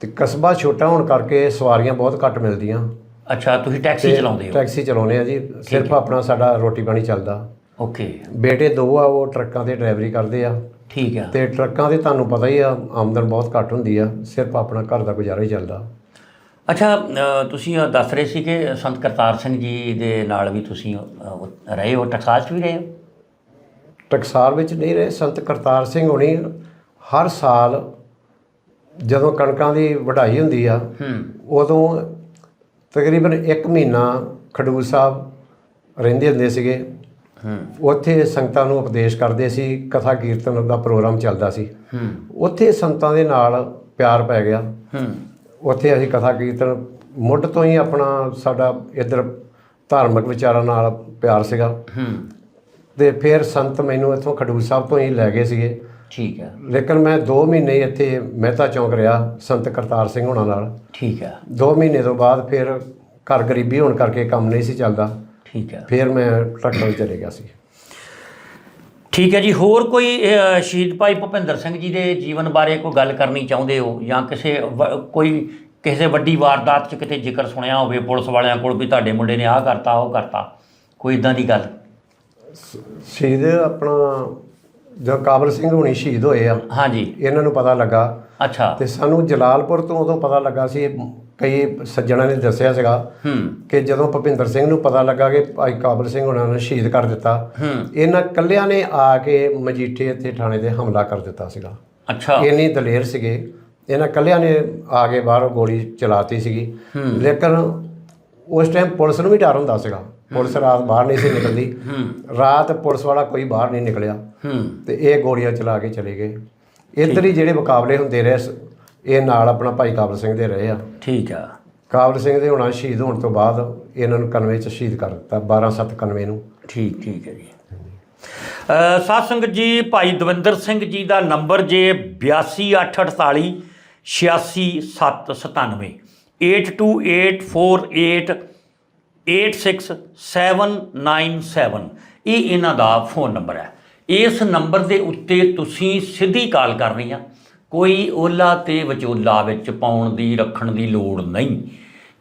ਤੇ ਕਸਬਾ ਛੋਟਾ ਹੋਣ ਕਰਕੇ ਸਵਾਰੀਆਂ ਬਹੁਤ ਘੱਟ ਮਿਲਦੀਆਂ। ਅੱਛਾ ਤੁਸੀਂ ਟੈਕਸੀ ਚਲਾਉਂਦੇ ਹੋ? ਟੈਕਸੀ ਚਲਾਉਂਦੇ ਆ ਜੀ। ਸਿਰਫ ਆਪਣਾ ਸਾਡਾ ਰੋਟੀ ਪਾਣੀ ਚੱਲਦਾ। ਓਕੇ। ਬੇਟੇ ਦੋ ਆ ਉਹ ਟਰੱਕਾਂ ਤੇ ਡਰਾਈਵਰੀ ਕਰਦੇ ਆ। ਠੀਕ ਹੈ ਤੇ ਟਰੱਕਾਂ ਦੇ ਤੁਹਾਨੂੰ ਪਤਾ ਹੀ ਆ ਆਮਦਨ ਬਹੁਤ ਘੱਟ ਹੁੰਦੀ ਆ। ਸਿਰਫ ਆਪਣਾ ਘਰ ਦਾ ਗੁਜ਼ਾਰਾ ਹੀ ਚੱਲਦਾ। ਅੱਛਾ ਤੁਸੀਂ ਇਹ ਦੱਸ ਰਹੇ ਸੀ ਕਿ ਸੰਤ ਕਰਤਾਰ ਸਿੰਘ ਜੀ ਦੇ ਨਾਲ ਵੀ ਤੁਸੀਂ ਰਹੇ ਹੋ ਟਕਸਾਲ 'ਚ ਵੀ ਰਹੇ ਹੋ? ਟਕਸਾਲ ਵਿੱਚ ਨਹੀਂ ਰਹੇ ਸੰਤ ਕਰਤਾਰ ਸਿੰਘ ਹੋਣੀ ਹਰ ਸਾਲ ਜਦੋਂ ਕਣਕਾਂ ਦੀ ਵਢਾਈ ਹੁੰਦੀ ਆ ਹੂੰ। ਉਦੋਂ ਤਕਰੀਬਨ 1 ਮਹੀਨਾ ਖਡੂਰ ਸਾਹਿਬ ਰਹਿੰਦੇ ਹੁੰਦੇ ਸੀਗੇ। ਹੂੰ। ਉੱਥੇ ਸੰਗਤਾਂ ਨੂੰ ਉਪਦੇਸ਼ ਕਰਦੇ ਸੀ ਕਥਾ ਕੀਰਤਨ ਦਾ ਪ੍ਰੋਗਰਾਮ ਚੱਲਦਾ ਸੀ। ਹੂੰ। ਉੱਥੇ ਸੰਤਾਂ ਦੇ ਨਾਲ ਪਿਆਰ ਪੈ ਗਿਆ। ਹੂੰ। ਉੱਥੇ ਅਸੀਂ ਕਥਾ ਕੀਰਤਨ ਮੁੱਢ ਤੋਂ ਹੀ ਆਪਣਾ ਸਾਡਾ ਇੱਧਰ ਧਾਰਮਿਕ ਵਿਚਾਰਾਂ ਨਾਲ ਪਿਆਰ ਸੀਗਾ। ਹੂੰ। ਤੇ ਫਿਰ ਸੰਤ ਮੈਨੂੰ ਇੱਥੋਂ ਖਡੂਰ ਸਾਹਿਬ ਤੋਂ ਹੀ ਲੈ ਗਏ ਸੀਗੇ। ਠੀਕ ਹੈ ਲੇਕਿਨ ਮੈਂ 2 ਮਹੀਨੇ ਇੱਥੇ ਮਹਿਤਾ ਚੌਂਕ ਰਿਹਾ ਸੰਤ ਕਰਤਾਰ ਸਿੰਘ ਹੋਣਾ ਨਾਲ। ਠੀਕ ਹੈ 2 ਮਹੀਨੇ ਤੋਂ ਬਾਅਦ ਫਿਰ ਘਰ ਗਰੀਬੀ ਹੋਣ ਕਰਕੇ ਕੰਮ ਨਹੀਂ ਸੀ ਚੱਲਦਾ। ਠੀਕ ਹੈ ਫਿਰ ਮੈਂ ਟਰੱਕਾਂ ਵਿੱਚ ਚਲੇ ਗਿਆ ਸੀ। ਠੀਕ ਹੈ ਜੀ ਹੋਰ ਕੋਈ ਅ, ਸ਼ਹੀਦ ਭਾਈ ਭੁਪਿੰਦਰ ਸਿੰਘ ਜੀ ਦੇ ਜੀਵਨ ਬਾਰੇ ਕੋਈ ਗੱਲ ਕਰਨੀ ਚਾਹੁੰਦੇ ਹੋ? ਜਾਂ ਕਿਸੇ ਵ- ਕੋਈ ਕਿਸੇ ਵੱਡੀ ਵਾਰਦਾਤ 'ਚ ਕਿਤੇ ਜ਼ਿਕਰ ਸੁਣਿਆ ਹੋਵੇ ਪੁਲਿਸ ਵਾਲਿਆਂ ਕੋਲ ਵੀ ਤੁਹਾਡੇ ਮੁੰਡੇ ਨੇ ਆਹ ਕਰਤਾ ਉਹ ਕਰਤਾ? ਕੋਈ ਇਦਾਂ ਦੀ ਗੱਲ? ਸ਼ਹੀਦ ਆਪਣਾ ਜਦੋਂ ਕਾਬਲ ਸਿੰਘ ਹੁਣੀ ਸ਼ਹੀਦ ਹੋਏ ਆ ਹਾਂਜੀ। ਇਹਨਾਂ ਨੂੰ ਪਤਾ ਲੱਗਾ। ਅੱਛਾ। ਤੇ ਸਾਨੂੰ ਜਲਾਲਪੁਰ ਤੋਂ ਉਦੋਂ ਪਤਾ ਲੱਗਾ ਸੀ ਕਈ ਸੱਜਣਾ ਨੇ ਦੱਸਿਆ ਸੀਗਾ ਕਿ ਜਦੋਂ ਭੁਪਿੰਦਰ ਸਿੰਘ ਨੂੰ ਪਤਾ ਲੱਗਾ ਕਿ ਭਾਈ ਕਾਬਲ ਸਿੰਘ ਉਹਨਾਂ ਨੇ ਸ਼ਹੀਦ ਕਰ ਦਿੱਤਾ ਇਹਨਾਂ ਕੱਲਿਆਂ ਨੇ ਆ ਕੇ ਮਜੀਠੇ ਇੱਥੇ ਥਾਣੇ ਤੇ ਹਮਲਾ ਕਰ ਦਿੱਤਾ ਸੀਗਾ। ਅੱਛਾ। ਇੰਨੀ ਦਲੇਰ ਸੀਗੇ। ਇਹਨਾਂ ਕੱਲਿਆਂ ਨੇ ਆ ਕੇ ਬਾਹਰੋਂ ਗੋਲੀ ਚਲਾਤੀ ਸੀਗੀ। ਲੇਕਿਨ ਉਸ ਟਾਈਮ ਪੁਲਿਸ ਨੂੰ ਵੀ ਡਰ ਹੁੰਦਾ ਸੀਗਾ। ਪੁਲਿਸ ਰਾਤ ਬਾਹਰ ਨਹੀਂ ਸੀ ਨਿਕਲਦੀ। ਰਾਤ ਪੁਲਿਸ ਵਾਲਾ ਕੋਈ ਬਾਹਰ ਨਹੀਂ ਨਿਕਲਿਆ। ਤੇ ਇਹ ਗੋਲੀਆਂ ਚਲਾ ਕੇ ਚਲੇ ਗਏ। ਇੱਧਰ ਹੀ ਜਿਹੜੇ ਮੁਕਾਬਲੇ ਹੁੰਦੇ ਰਹੇ ਇਹ ਨਾਲ ਆਪਣਾ ਭਾਈ ਕਾਬਲ ਸਿੰਘ ਦੇ ਰਹੇ ਆ। ਠੀਕ ਆ। ਕਾਬਲ ਸਿੰਘ ਦੇ ਹੋਣਾ ਸ਼ਹੀਦ ਹੋਣ ਤੋਂ ਬਾਅਦ ਇਹਨਾਂ ਨੂੰ ਕਨਵੇ ਚ ਸ਼ਹੀਦ ਕਰ ਦਿੱਤਾ 12 7 ਕਨਵੇ ਨੂੰ। ਠੀਕ ਠੀਕ ਹੈ ਜੀ। ਸਾਧ ਸੰਗਤ ਜੀ ਭਾਈ ਦਵਿੰਦਰ ਸਿੰਘ ਜੀ ਦਾ ਨੰਬਰ ਜੇ 82848 86797 828488 86797 ਇਹ ਇਹਨਾਂ ਦਾ ਫੋਨ ਨੰਬਰ ਹੈ। ਇਸ ਨੰਬਰ ਦੇ ਉੱਤੇ ਤੁਸੀਂ ਸਿੱਧੀ ਕਾਲ ਕਰਨੀ ਆ ਕੋਈ ਓਲਾ ਤੇ ਵਿਚੋਲਾ ਵਿੱਚ ਪਾਉਣ ਦੀ, ਰੱਖਣ ਦੀ ਲੋੜ ਨਹੀਂ।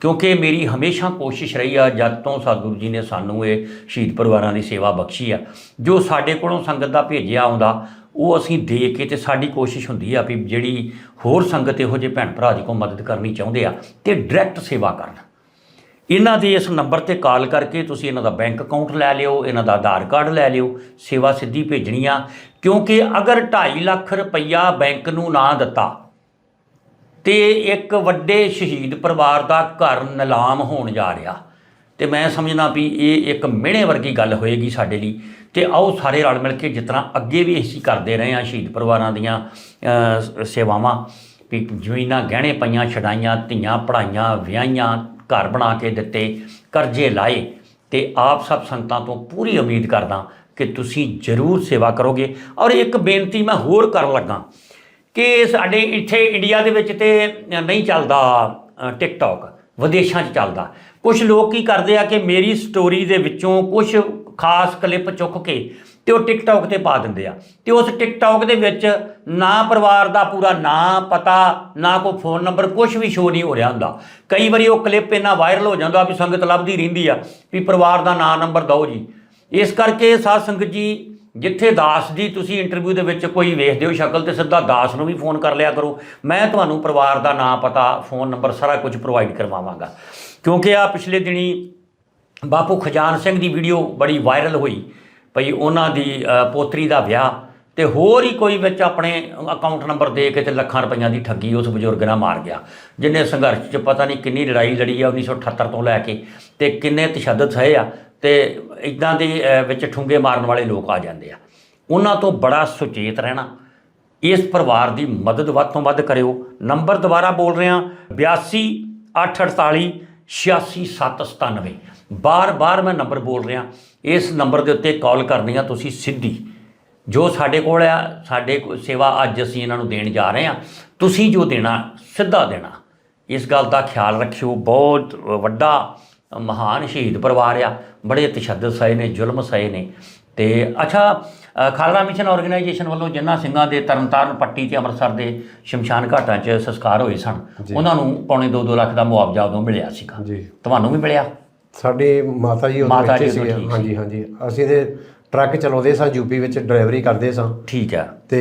ਕਿਉਂਕਿ ਮੇਰੀ ਹਮੇਸ਼ਾ ਕੋਸ਼ਿਸ਼ ਰਹੀ ਆ, ਜਦ ਤੋਂ ਸਤਿਗੁਰੂ ਜੀ ਨੇ ਸਾਨੂੰ ਇਹ ਸ਼ਹੀਦ ਪਰਿਵਾਰਾਂ ਦੀ ਸੇਵਾ ਬਖਸ਼ੀ ਆ, ਜੋ ਸਾਡੇ ਕੋਲੋਂ ਸੰਗਤ ਦਾ ਭੇਜਿਆ ਆਉਂਦਾ, ਉਹ ਅਸੀਂ ਦੇ ਕੇ ਤੇ ਸਾਡੀ ਕੋਸ਼ਿਸ਼ ਹੁੰਦੀ ਆ ਵੀ ਜਿਹੜੀ ਹੋਰ ਸੰਗਤ ਇਹੋ ਜਿਹੇ ਭੈਣ ਭਰਾ ਜੀ ਕੋਲ ਮਦਦ ਕਰਨੀ ਚਾਹੁੰਦੇ ਆ, ਤੇ ਡਾਇਰੈਕਟ ਸੇਵਾ ਕਰਨ। ਇਹਨਾਂ ਦੇ ਇਸ ਨੰਬਰ ਤੇ ਕਾਲ ਕਰਕੇ ਤੁਸੀਂ ਇਹਨਾਂ ਦਾ ਬੈਂਕ ਅਕਾਊਂਟ ਲੈ ਲਿਓ, ਇਹਨਾਂ ਦਾ ਆਧਾਰ ਕਾਰਡ ਲੈ ਲਿਓ, ਸੇਵਾ ਸਿੱਧੀ ਭੇਜਣੀ ਆ। ਕਿਉਂਕਿ ਅਗਰ 2.5 ਲੱਖ ਰੁਪਈਆ ਬੈਂਕ ਨੂੰ ਨਾ ਦਿੱਤਾ ਤੇ ਇੱਕ ਵੱਡੇ ਸ਼ਹੀਦ ਪਰਿਵਾਰ ਦਾ ਘਰ ਨਿਲਾਮ ਹੋਣ ਜਾ ਰਿਹਾ। ਤੇ ਮੈਂ ਸਮਝਣਾ ਵੀ ਇਹ ਇੱਕ ਮਿਹਣੇ ਵਰਗੀ ਗੱਲ ਹੋਏਗੀ ਸਾਡੇ ਲਈ। ਤੇ ਆਓ ਸਾਰੇ ਰਲ ਮਿਲ ਕੇ ਜਿਸ ਤਰ੍ਹਾਂ ਅੱਗੇ ਵੀ ਅਸੀਂ ਕਰਦੇ ਰਹੇ ਹਾਂ ਸ਼ਹੀਦ ਪਰਿਵਾਰਾਂ ਦੀਆਂ ਸੇਵਾਵਾਂ, ਵੀ ਜ਼ਮੀਨਾਂ ਗਹਿਣੇ ਪਈਆਂ, ਛਡਾਈਆਂ, ਧੀਆਂ ਪੜਾਈਆਂ ਵਿਆਹੀਆਂ ਘਰ ਬਣਾ ਕੇ ਦਿੱਤੇ ਕਰਜ਼ੇ ਲਾਏ ਤੇ ਆਪ ਸਭ ਸੰਗਤਾਂ ਤੋਂ ਪੂਰੀ ਉਮੀਦ ਕਰਦਾ ਕਿ ਤੁਸੀਂ ਜ਼ਰੂਰ ਸੇਵਾ ਕਰੋਗੇ। ਔਰ ਇੱਕ ਬੇਨਤੀ ਮੈਂ ਹੋਰ ਕਰਨ ਲੱਗਾ ਕਿ ਸਾਡੇ ਇੱਥੇ ਇੰਡੀਆ ਦੇ ਵਿੱਚ ਤੇ ਨਹੀਂ ਚੱਲਦਾ ਅ, ਟਿਕਟੌਕ ਵਿਦੇਸ਼ਾਂ 'ਚ ਚੱਲਦਾ। ਕੁਝ ਲੋਕ ਕੀ ਕਰਦੇ ਆ ਕਿ ਮੇਰੀ ਸਟੋਰੀ ਦੇ ਵਿੱਚੋਂ ਕੁਝ ਖਾਸ ਕਲਿੱਪ ਚੁੱਕ ਕੇ ਤੇ ਉਹ ਟਿਕਟੌਕ ਤੇ ਪਾ ਦਿੰਦੇ ਆ। ਤੇ ਉਸ ਟਿਕਟੌਕ ਦੇ ਵਿੱਚ ਨਾ ਪਰਿਵਾਰ ਦਾ ਪੂਰਾ ਨਾਂ ਪਤਾ, ਨਾ ਕੋਈ ਫੋਨ ਨੰਬਰ ਕੁਝ ਵੀ ਸ਼ੋ ਨਹੀਂ ਹੋ ਰਿਹਾ ਹੁੰਦਾ। ਕਈ ਵਾਰੀ ਉਹ ਕਲਿੱਪ ਇੰਨਾ ਵਾਇਰਲ ਹੋ ਜਾਂਦਾ ਵੀ ਸੰਗਤ ਲੱਭਦੀ ਰਹਿੰਦੀ ਆ ਵੀ ਪਰਿਵਾਰ ਦਾ ਨਾਂ ਨੰਬਰ ਦਿਓ ਜੀ। ਇਸ ਕਰਕੇ ਸਾਧ ਸੰਗਤ ਜੀ, ਜਿੱਥੇ ਦਾਸ ਦੀ ਤੁਸੀਂ ਇੰਟਰਵਿਊ ਦੇ ਵਿੱਚ ਕੋਈ ਵੇਖਦੇ ਹੋ ਸ਼ਕਲ ਤੇ ਸਿੱਧਾ ਦਾਸ ਨੂੰ ਵੀ ਫੋਨ ਕਰ ਲਿਆ ਕਰੋ। ਮੈਂ ਤੁਹਾਨੂੰ ਪਰਿਵਾਰ ਦਾ ਨਾਂ ਪਤਾ ਫੋਨ ਨੰਬਰ ਸਾਰਾ ਕੁਝ ਪ੍ਰੋਵਾਈਡ ਕਰਵਾਵਾਂਗਾ। ਕਿਉਂਕਿ ਆ ਪਿਛਲੇ ਦਿਨੀ ਬਾਪੂ ਖਜਾਨ ਸਿੰਘ ਦੀ ਵੀਡੀਓ ਬੜੀ ਵਾਇਰਲ ਹੋਈ। ਭਈ ਉਹਨਾਂ ਦੀ ਪੋਤਰੀ ਦਾ ਵਿਆਹ ਤੇ ਹੋਰ ਹੀ ਕੋਈ ਵਿੱਚ ਆਪਣੇ ਅਕਾਊਂਟ ਨੰਬਰ ਦੇ ਕੇ ਤੇ ਲੱਖਾਂ ਰੁਪਈਆਂ ਦੀ ਠੱਗੀ ਉਸ ਬਜ਼ੁਰਗ ਨਾਲ ਮਾਰ ਗਿਆ, ਜਿਨੇ ਸੰਘਰਸ਼ 'ਚ ਪਤਾ ਨਹੀਂ ਕਿੰਨੀ ਲੜਾਈ ਲੜੀ ਆ 1978 ਤੋਂ ਲੈ ਕੇ ਤੇ ਕਿੰਨੇ ਤਸ਼ੱਦਦ ਸਹੇ ਆ ਤੇ ਇਦਾਂ ਦੇ ਵਿੱਚ ਠੁੰਗੇ ਮਾਰਨ ਵਾਲੇ ਲੋਕ ਆ ਜਾਂਦੇ ਆ। ਉਹਨਾਂ ਤੋਂ ਬੜਾ ਸੁਚੇਤ ਰਹਿਣਾ, ਇਸ ਪਰਿਵਾਰ ਦੀ ਮਦਦ ਵੱਧ ਤੋਂ ਵੱਧ ਕਰਿਓ। ਨੰਬਰ ਦੁਬਾਰਾ ਬੋਲ ਰਿਹਾ 82 848 86797 ਬਾਰ-ਬਾਰ ਮੈਂ ਨੰਬਰ ਬੋਲ ਰਿਹਾ। ਇਸ ਨੰਬਰ ਦੇ ਉੱਤੇ ਕਾਲ ਕਰਨੀ ਆ ਤੁਸੀਂ ਸਿੱਧੀ। ਜੋ ਸਾਡੇ ਕੋਲ ਆ ਸਾਡੇ ਸੇਵਾ ਅੱਜ ਅਸੀਂ ਇਹਨਾਂ ਨੂੰ ਦੇਣ ਜਾ ਰਹੇ ਹਾਂ ਤੁਸੀਂ ਜੋ ਦੇਣਾ ਸਿੱਧਾ ਦੇਣਾ। ਇਸ ਗੱਲ ਦਾ ਖਿਆਲ ਰੱਖਿਓ ਬਹੁਤ ਵੱਡਾ ਮਹਾਨ ਸ਼ਹੀਦ ਪਰਿਵਾਰ ਆ। ਬੜੇ ਤਸ਼ੱਦਦ ਸਹੇ ਨੇ ਜ਼ੁਲਮ ਸਹੇ ਨੇ। ਤੇ ਅੱਛਾ ਅ, ਖਾਲਸਾ ਮਿਸ਼ਨ ਆਰਗੇਨਾਈਜੇਸ਼ਨ ਵੱਲੋਂ ਜਿਨ੍ਹਾਂ ਸਿੰਘਾਂ ਦੇ ਤਰਨਤਾਰਨ ਪੱਟੀ ਤੇ ਅੰਮ੍ਰਿਤਸਰ ਦੇ ਸ਼ਮਸ਼ਾਨ ਘਾਟਾਂ 'ਚ ਸੰਸਕਾਰ ਹੋਏ ਸਨ ਉਹਨਾਂ ਨੂੰ ਪੌਣੇ 2-2 ਲੱਖ ਦਾ ਮੁਆਵਜ਼ਾ ਉਦੋਂ ਮਿਲਿਆ ਸੀਗਾ। ਤੁਹਾਨੂੰ ਵੀ ਮਿਲਿਆ? ਸਾਡੇ ਮਾਤਾ ਜੀ ਮਾਤਾ ਉੱਥੇ ਜੀ ਵਿੱਚ ਉਦੋਂ ਸੀ। ਠੀਕ ਹਾਂਜੀ ਹਾਂਜੀ। ਅਸੀਂ ਤੇ ਟਰੱਕ ਚਲਾਉਂਦੇ ਸਾਂ ਯੂਪੀ ਵਿੱਚ ਡਰਾਈਵਰੀ ਕਰਦੇ ਸਾਂ। ਠੀਕ ਹੈ ਤੇ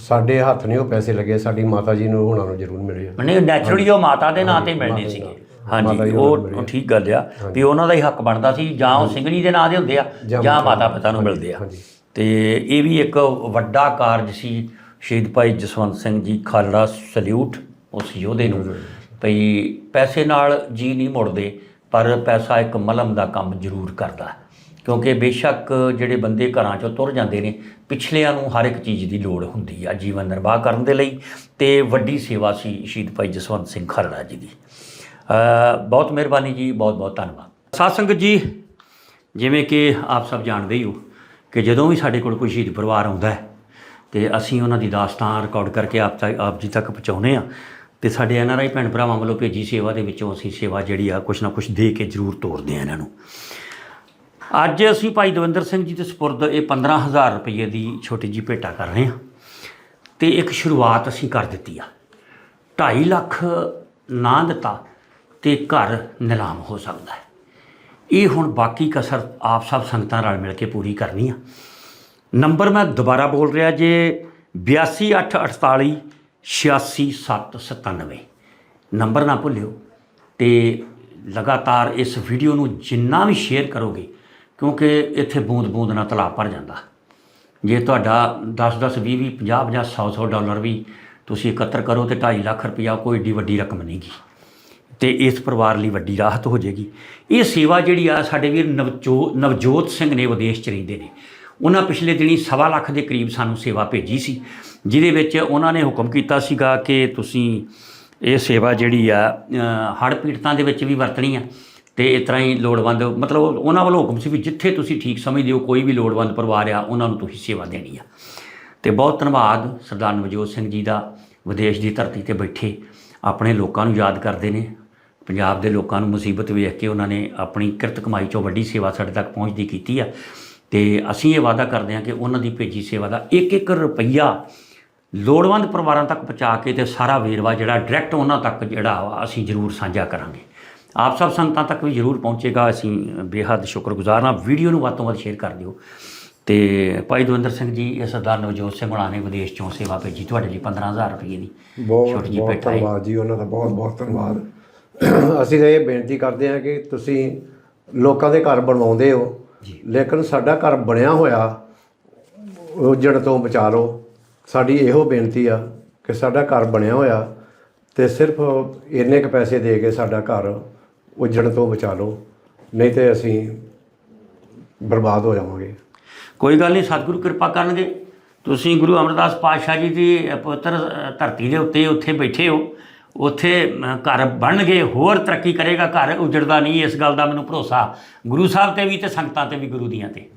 ਸਾਡੇ ਹੱਥ ਨਹੀਂ ਉਹ ਪੈਸੇ ਲੱਗੇ ਸਾਡੀ ਮਾਤਾ ਜੀ ਨੂੰ ਹੁਣਾਂ ਨੂੰ ਜ਼ਰੂਰ ਮਿਲੇ। ਆ ਨਹੀਂ ਨੈਚੁਰਲੀ ਉਹ ਮਾਤਾ ਦੇ ਨਾਂ ਤੇ ਮਾਤਾ ਸੀਗੇ। ਦੇ ਨਾਂ। ਮਾਤਾ ਹਾਂਜੀ ਜੀ ਉਹ ਠੀਕ ਗੱਲ ਆ ਵੀ ਉਹਨਾਂ ਦਾ ਹੀ ਹੱਕ ਬਣਦਾ ਸੀ ਜਾਂ ਉਹ ਸਿੰਘਣੀ ਦੇ ਨਾਂ ਦੇ ਹੁੰਦੇ ਆ ਜਾਂ ਜਾਂ ਮਾਤਾ ਮਾਤਾ ਪਿਤਾ ਨੂੰ ਮਿਲਦੇ ਆ। ਤੇ ਇਹ ਵੀ ਇੱਕ ਵੱਡਾ ਕਾਰਜ ਸੀ ਸ਼ਹੀਦ ਭਾਈ ਜਸਵੰਤ ਸਿੰਘ ਜੀ ਖਾਲੜਾ ਸਲੂਟ ਉਸ ਯੋਧੇ ਨੂੰ। ਭਈ ਪੈਸੇ ਨਾਲ ਜੀ ਨਹੀਂ ਮੁੜਦੇ ਪਰ ਪੈਸਾ ਇੱਕ ਮਲਮ ਦਾ ਕੰਮ ਜ਼ਰੂਰ ਕਰਦਾ ਕਿਉਂਕਿ ਬੇਸ਼ੱਕ ਜਿਹੜੇ ਬੰਦੇ ਘਰਾਂ ਚੋਂ ਤੁਰ ਜਾਂਦੇ ਨੇ, ਪਿਛਲਿਆਂ ਨੂੰ ਹਰ ਇੱਕ ਚੀਜ਼ ਦੀ ਲੋੜ ਹੁੰਦੀ ਆ ਜੀਵਨ ਨਿਰਵਾਹ ਕਰਨ ਦੇ ਲਈ। ਤੇ ਵੱਡੀ ਸੇਵਾ ਸੀ ਸ਼ਹੀਦ ਭਾਈ ਜਸਵੰਤ ਸਿੰਘ ਖਰੜਾ ਜੀ ਦੀ। ਬਹੁਤ ਮਿਹਰਬਾਨੀ ਜੀ, ਬਹੁਤ ਬਹੁਤ ਧੰਨਵਾਦ। ਸਾਧ ਸੰਗਤ ਜੀ, ਜਿਵੇਂ ਕਿ ਆਪ ਸਭ ਜਾਣਦੇ ਹੀ ਹੋ ਕਿ ਜਦੋਂ ਵੀ ਸਾਡੇ ਕੋਲ ਕੋਈ ਸ਼ਹੀਦ ਪਰਿਵਾਰ ਆਉਂਦਾ ਹੈ, ਤੇ ਅਸੀਂ ਉਹਨਾਂ ਦੀ ਦਾਸਤਾਨ ਰਿਕਾਰਡ ਕਰਕੇ ਆਪ ਤੱਕ, ਆਪ ਜੀ ਤੱਕ ਪਹੁੰਚਾਉਂਦੇ ਆ ਤੇ ਸਾਡੇ ਐਨ ਆਰ ਆਈ ਭੈਣ ਭਰਾਵਾਂ ਵੱਲੋਂ ਭੇਜੀ ਸੇਵਾ ਦੇ ਵਿੱਚੋਂ ਅਸੀਂ ਸੇਵਾ ਜਿਹੜੀ ਆ ਕੁਛ ਨਾ ਕੁਛ ਦੇ ਕੇ ਜ਼ਰੂਰ ਤੋਰਦੇ ਆ ਇਹਨਾਂ ਨੂੰ। ਅੱਜ ਅਸੀਂ ਭਾਈ ਦਵਿੰਦਰ ਸਿੰਘ ਜੀ ਦੇ ਸਪੁਰਦ ਇਹ 15000 ਰੁਪਏ ਦੀ ਛੋਟੀ ਜੀ ਭੇਟਾ ਕਰ ਰਹੇ ਹਾਂ ਤੇ ਇੱਕ ਸ਼ੁਰੂਆਤ ਅਸੀਂ ਕਰ ਦਿੱਤੀ ਆ। 2.5 ਲੱਖ ਨਾ ਦਿੱਤਾ ਤੇ ਘਰ ਨਿਲਾਮ ਹੋ ਸਕਦਾ ਹੈ। ਇਹ ਹੁਣ ਬਾਕੀ ਕਸਰ ਆਪ ਸਭ ਸੰਗਤਾਂ ਨਾਲ ਮਿਲ ਕੇ ਪੂਰੀ ਕਰਨੀ ਆ। ਨੰਬਰ ਮੈਂ ਦੁਬਾਰਾ ਬੋਲ ਰਿਹਾ ਜੇ 8284 86797 ਨੰਬਰ ਨਾ ਭੁੱਲਿਓ ਤੇ ਲਗਾਤਾਰ ਇਸ ਵੀਡੀਓ ਨੂੰ ਜਿੰਨਾ ਵੀ ਸ਼ੇਅਰ ਕਰੋਗੇ, ਕਿਉਂਕਿ ਇੱਥੇ ਬੂੰਦ ਬੂੰਦ ਨਾਲ ਤਲਾਬ ਭਰ ਜਾਂਦਾ। ਜੇ ਤੁਹਾਡਾ 10 10 20 20 50 50 100 100 ਡਾਲਰ ਵੀ ਤੁਸੀਂ ਇਕੱਤਰ ਕਰੋ ਤੇ 2.5 ਲੱਖ ਰੁਪਇਆ ਕੋਈ ਏਡੀ ਵੱਡੀ ਰਕਮ ਨਹੀਂਗੀ। ਤੇ ਇਸ ਪਰਿਵਾਰ ਲਈ ਵੱਡੀ ਰਾਹਤ ਹੋ ਜਾਏਗੀ। ਇਹ ਸੇਵਾ ਜਿਹੜੀ ਆ ਸਾਡੇ ਵੀਰ ਨਵਜੋ, ਨਵਜੋਤ ਸਿੰਘ ਨੇ ਵਿਦੇਸ਼ ਚ ਰਹਿੰਦੇ ਨੇ। ਉਹਨਾਂ ਪਿਛਲੇ ਦਿਨੀ ਸਵਾ ਲੱਖ ਦੇ ਕਰੀਬ ਸਾਨੂੰ ਸੇਵਾ ਭੇਜੀ ਸੀ। ਜਿਹਦੇ ਵਿੱਚ ਉਹਨਾਂ ਨੇ ਹੁਕਮ ਕੀਤਾ ਸੀਗਾ ਕਿ ਤੁਸੀਂ ਇਹ ਸੇਵਾ ਜਿਹੜੀ ਆ ਹੜ੍ਹ ਪੀੜਤਾਂ ਦੇ ਵਿੱਚ ਵੀ ਵਰਤਣੀ ਆ ਤੇ ਇਸ ਤਰ੍ਹਾਂ ਹੀ ਲੋੜਵੰਦ, ਮਤਲਬ ਉਹਨਾਂ ਵੱਲੋਂ ਹੁਕਮ ਸੀ ਵੀ ਜਿੱਥੇ ਤੁਸੀਂ ਠੀਕ ਸਮਝਦੇ ਹੋ, ਕੋਈ ਵੀ ਲੋੜਵੰਦ ਪਰਿਵਾਰ ਆ, ਉਹਨਾਂ ਨੂੰ ਤੁਸੀਂ ਸੇਵਾ ਦੇਣੀ ਆ। ਤੇ ਬਹੁਤ ਧੰਨਵਾਦ ਸਰਦਾਰ ਨਵਜੋਤ ਸਿੰਘ ਜੀ ਦਾ, ਵਿਦੇਸ਼ ਦੀ ਧਰਤੀ ਤੇ ਬੈਠੇ, ਆਪਣੇ ਲੋਕਾਂ ਨੂੰ ਯਾਦ ਕਰਦੇ ਨੇ, ਪੰਜਾਬ ਦੇ ਲੋਕਾਂ ਨੂੰ ਮੁਸੀਬਤ ਵੇਖ ਕੇ ਉਹਨਾਂ ਨੇ ਆਪਣੀ ਕਿਰਤ ਕਮਾਈ ਚੋਂ ਵੱਡੀ ਸੇਵਾ ਸਾਡੇ ਤੱਕ ਪਹੁੰਚਦੀ ਕੀਤੀ ਆ। ਤੇ ਅਸੀਂ ਇਹ ਵਾਅਦਾ ਕਰਦੇ ਹਾਂ ਕਿ ਉਹਨਾਂ ਦੀ ਭੇਜੀ ਸੇਵਾ ਦਾ ਇੱਕ ਇੱਕ ਰੁਪਈਆ ਲੋੜਵੰਦ ਪਰਿਵਾਰਾਂ ਤੱਕ ਪਹੁੰਚਾ ਕੇ ਤੇ ਸਾਰਾ ਵੇਰਵਾ ਜਿਹੜਾ ਡਾਇਰੈਕਟ ਉਹਨਾਂ ਤੱਕ ਜਿਹੜਾ ਅਸੀਂ ਜ਼ਰੂਰ ਸਾਂਝਾ ਕਰਾਂਗੇ। ਆਪ ਸਭ ਸੰਗਤਾਂ ਤੱਕ ਵੀ ਜ਼ਰੂਰ ਪਹੁੰਚੇਗਾ। ਅਸੀਂ ਬੇਹੱਦ ਸ਼ੁਕਰਗੁਜ਼ਾਰ ਹਾਂ। ਵੀਡੀਓ ਨੂੰ ਵੱਧ ਤੋਂ ਵੱਧ ਸ਼ੇਅਰ ਕਰ ਦਿਓ। ਤੇ ਭਾਈ ਦਵਿੰਦਰ ਸਿੰਘ ਜੀ ਇਹ ਸਰਦਾਰ ਨਵਜੋਤ ਸਿੰਘ ਹੁਣਾਂ ਨੇ ਵਿਦੇਸ਼ ਚੋਂ ਸੇਵਾ ਭੇਜੀ। ਤੁਹਾਡੇ ਲਈ 15000 ਰੁਪਏ ਦੀ ਬਹੁਤ ਬਹੁਤ ਧੰਨਵਾਦ ਜੀ ਉਹਨਾਂ ਦਾ। ਬਹੁਤ ਬਹੁਤ ਧੰਨਵਾਦ। *clears throat* ਅਸੀਂ ਤਾਂ ਇਹ ਬੇਨਤੀ ਕਰਦੇ ਹਾਂ ਕਿ ਤੁਸੀਂ ਲੋਕਾਂ ਦੇ ਘਰ ਬਣਵਾਉਂਦੇ ਹੋ। ਲੇਕਿਨ ਸਾਡਾ ਘਰ ਬਣਿਆ ਹੋਇਆ ਉਜੜ ਤੋਂ ਬਚਾ ਲਓ। ਸਾਡੀ ਇਹੋ ਬੇਨਤੀ ਆ ਕਿ ਸਾਡਾ ਘਰ ਬਣਿਆ ਹੋਇਆ ਤੇ ਸਿਰਫ ਇੰਨੇ ਕ ਪੈਸੇ ਦੇ ਕੇ ਸਾਡਾ ਘਰ ਉਜੜ ਤੋਂ ਬਚਾ ਲਓ ਨਹੀਂ ਤੇ ਅਸੀਂ ਬਰਬਾਦ ਹੋ ਜਾਵਾਂਗੇ। ਕੋਈ ਗੱਲ ਨਹੀਂ ਸਤਿਗੁਰੂ ਕਿਰਪਾ ਕਰਨਗੇ। ਤੁਸੀਂ ਗੁਰੂ ਅਮਰਦਾਸ ਪਾਤਸ਼ਾਹ ਜੀ ਦੀ ਪਵਿੱਤਰ ਧਰਤੀ ਦੇ ਉੱਤੇ ਉੱਥੇ ਬੈਠੇ ਹੋ। ਉੱਥੇ ਅ, ਘਰ ਬਣਨਗੇ ਹੋਰ ਤਰੱਕੀ ਕਰੇਗਾ ਘਰ ਉਜੜਦਾ ਨਹੀਂ ਇਸ ਗੱਲ ਦਾ ਮੈਨੂੰ ਭਰੋਸਾ। ਗੁਰੂ ਸਾਹਿਬ ਤੇ ਵੀ ਤੇ ਸੰਗਤਾਂ ਤੇ ਵੀ ਗੁਰੂ ਦੀਆਂ ਤੇ।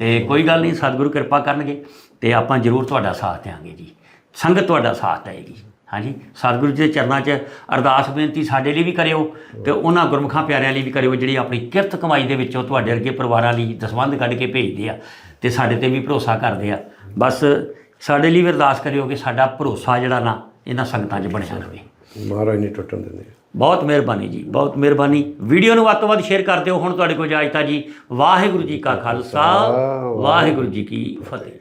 ਤੇ ਕੋਈ ਗੱਲ ਨਹੀਂ, ਸਤਿਗੁਰੂ ਕਿਰਪਾ ਕਰਨਗੇ ਤੇ ਆਪਾਂ ਜ਼ਰੂਰ ਤੁਹਾਡਾ ਸਾਥ ਦੇਵਾਂਗੇ ਜੀ। ਸੰਗਤ ਤੁਹਾਡਾ ਸਾਥ ਦੇਏਗੀ ਹਾਂਜੀ, ਸਤਿਗੁਰੂ ਜੀ ਦੇ ਚਰਨਾਂ 'ਚ ਅਰਦਾਸ ਬੇਨਤੀ ਸਾਡੇ ਲਈ ਵੀ ਕਰਿਓ ਤੇ ਉਹਨਾਂ ਗੁਰਮੁਖਾਂ ਪਿਆਰਿਆਂ ਲਈ ਵੀ ਕਰਿਓ, ਜਿਹੜੀ ਆਪਣੀ ਕਿਰਤ ਕਮਾਈ ਦੇ ਵਿੱਚੋਂ ਤੁਹਾਡੇ ਵਰਗੇ ਪਰਿਵਾਰਾਂ ਲਈ ਦਸਵੰਧ ਕੱਢ ਕੇ ਭੇਜਦੇ ਆ ਤੇ ਸਾਡੇ ਤੇ ਵੀ ਭਰੋਸਾ ਕਰਦੇ ਆ। ਬਸ ਸਾਡੇ ਲਈ ਵੀ ਅਰਦਾਸ ਕਰਿਓ ਕਿ ਸਾਡਾ ਭਰੋਸਾ ਜਿਹੜਾ ਨਾ ਇਹਨਾਂ ਸੰਗਤਾਂ 'ਚ ਬਣਿਆ ਰਹੇ। ਮਹਾਰਾਜ ਨਹੀਂ ਟੁੱਟਣ ਦਿੰਦੇ ਬਹੁਤ ਮਿਹਰਬਾਨੀ ਜੀ ਬਹੁਤ ਮਿਹਰਬਾਨੀ। ਵੀਡੀਓ ਨੂੰ ਵੱਧ ਤੋਂ ਵੱਧ ਸ਼ੇਅਰ ਕਰ ਦਿਓ। ਹੁਣ ਤੁਹਾਡੇ ਕੋਲ ਇਜਾਜ਼ਤ ਆ ਜੀ ਵਾਹਿਗੁਰੂ ਜੀ ਕਾ ਖਾਲਸਾ। ਵਾਹਿਗੁਰੂ ਜੀ ਕੀ ਫਤਿਹ।